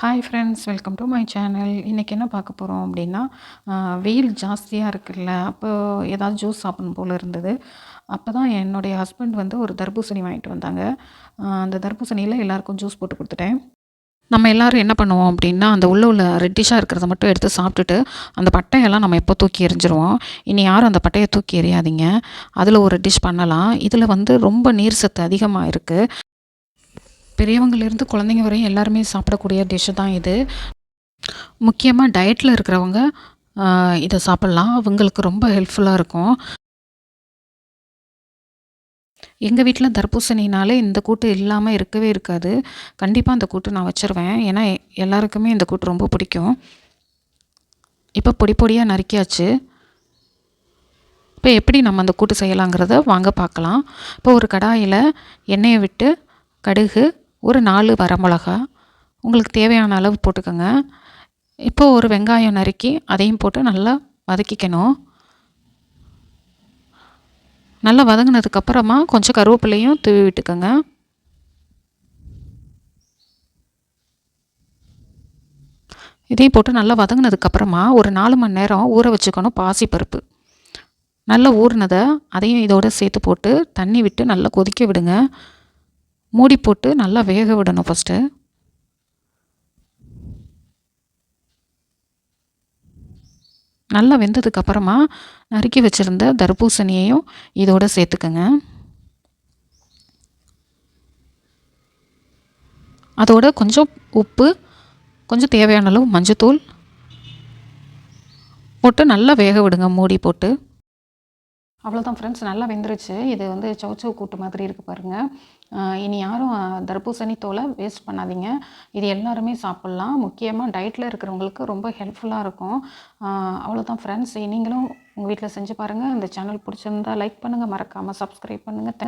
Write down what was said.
Hi friends welcome to my channel இன்றைக்கி என்ன பார்க்க போகிறோம் அப்படின்னா வெயில் ஜாஸ்தியாக இருக்குல்ல அப்போ ஏதாவது ஜூஸ் சாப்பிடணும் போல் இருந்தது. அப்போ தான் என்னுடைய ஹஸ்பண்ட் வந்து ஒரு தர்பூசணி வாங்கிட்டு வந்தாங்க. அந்த தர்பூசணியில் எல்லாருக்கும் ஜூஸ் போட்டு கொடுத்துட்டேன். நம்ம எல்லோரும் என்ன பண்ணுவோம் அப்படின்னா அந்த உள்ள உள்ள ரெட்டிஷாக இருக்கிறத மட்டும் எடுத்து சாப்பிட்டுட்டு அந்த பட்டையெல்லாம் நம்ம எப்போ தூக்கி எறிஞ்சிருவோம். இனி யாரும் அந்த பட்டையை தூக்கி எறியாதீங்க. அதில் ஒரு டிஷ் பண்ணலாம். இதில் வந்து ரொம்ப நீர் சத்து அதிகமாக இருக்குது பெரியவங்கலேருந்து குழந்தைங்க வரையும் எல்லாருமே சாப்பிடக்கூடிய டிஷ்ஷு தான் இது. முக்கியமாக டயட்டில் இருக்கிறவங்க இதை சாப்பிட்லாம். அவங்களுக்கு ரொம்ப ஹெல்ப்ஃபுல்லாக இருக்கும். எங்கள் வீட்டில் தர்பூசணினாலே இந்த கூட்டு இல்லாமல் இருக்கவே இருக்காது. கண்டிப்பாக அந்த கூட்டு நான் வச்சுருவேன். ஏன்னா எல்லாருக்குமே இந்த கூட்டு ரொம்ப பிடிக்கும். இப்போ பொடி பொடியாக நறுக்கியாச்சு. இப்போ எப்படி நம்ம அந்த கூட்டு செய்யலாங்கிறத வாங்க பார்க்கலாம். இப்போ ஒரு கடாயில் எண்ணெயை விட்டு கடுகு ஒரு நாலு வரமிளகா உங்களுக்கு தேவையான அளவு போட்டுக்கோங்க. இப்போ ஒரு வெங்காயம் நறுக்கி அதையும் போட்டு நல்லா வதக்கிக்கணும். நல்லா வதங்கினதுக்கப்புறமா கொஞ்சம் கருவேப்பிலையும் தூவி விட்டுக்கோங்க. இதையும் போட்டு நல்லா வதங்கினதுக்கப்புறமா ஒரு நாலு மணி நேரம் ஊற வச்சுக்கணும் பாசிப்பருப்பு நல்லா ஊறினதை அதையும் இதோடு சேர்த்து போட்டு தண்ணி விட்டு நல்லா கொதிக்க விடுங்க. மூடி போட்டு நல்லா வேக விடணும் ஃபஸ்ட்டு நல்லா வெந்ததுக்கு அப்புறமா நறுக்கி வச்சுருந்த தர்பூசணியையும் இதோட சேர்த்துக்கோங்க. அதோட கொஞ்சம் உப்பு கொஞ்சம் தேவையான அளவு மஞ்சத்தூள் போட்டு நல்லா வேக விடுங்க மூடி போட்டு. அவ்வளோதான் ஃப்ரெண்ட்ஸ் நல்லா வெந்துருச்சு. இது வந்து சவுச்சவு கூட்டு மாதிரி இருக்குது பாருங்கள் இனி யாரும் தர்பூசணி தோலை வேஸ்ட் பண்ணாதீங்க. இது எல்லாருமே சாப்பிட்லாம். முக்கியமாக டயட்டில் இருக்கிறவங்களுக்கு ரொம்ப ஹெல்ப்ஃபுல்லாக இருக்கும். அவ்வளோதான் ஃப்ரெண்ட்ஸ் நீங்களும் உங்கள் வீட்டில் செஞ்சு பாருங்கள் இந்த சேனல் பிடிச்சிருந்தா லைக் பண்ணுங்கள் மறக்காமல் சப்ஸ்கிரைப் பண்ணுங்கள்